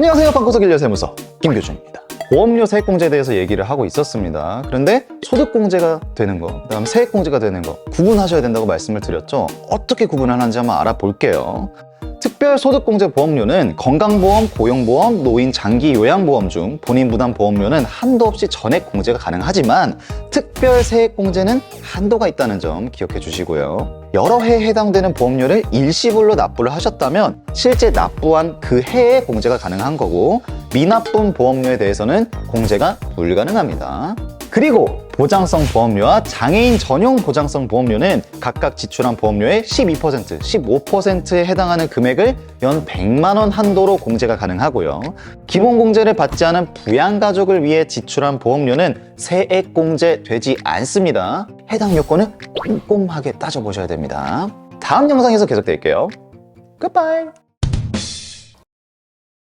안녕하세요. 방구석 일려세무서 김교준입니다. 보험료 세액공제에 대해서 얘기를 하고 있었습니다. 그런데 소득공제가 되는 거, 그다음 세액공제가 되는 거 구분하셔야 된다고 말씀을 드렸죠. 어떻게 구분하는지 한번 알아볼게요. 특별소득공제 보험료는 건강보험, 고용보험, 노인 장기 요양보험 중 본인 부담 보험료는 한도 없이 전액 공제가 가능하지만 특별세액공제는 한도가 있다는 점 기억해 주시고요. 여러 해에 해당되는 보험료를 일시불로 납부를 하셨다면 실제 납부한 그 해에 공제가 가능한 거고 미납분 보험료에 대해서는 공제가 불가능합니다. 그리고 보장성 보험료와 장애인 전용 보장성 보험료는 각각 지출한 보험료의 12%, 15%에 해당하는 금액을 연 100만 원 한도로 공제가 가능하고요. 기본 공제를 받지 않은 부양가족을 위해 지출한 보험료는 세액 공제되지 않습니다. 해당 요건은 꼼꼼하게 따져보셔야 됩니다. 다음 영상에서 계속될게요. 굿바이!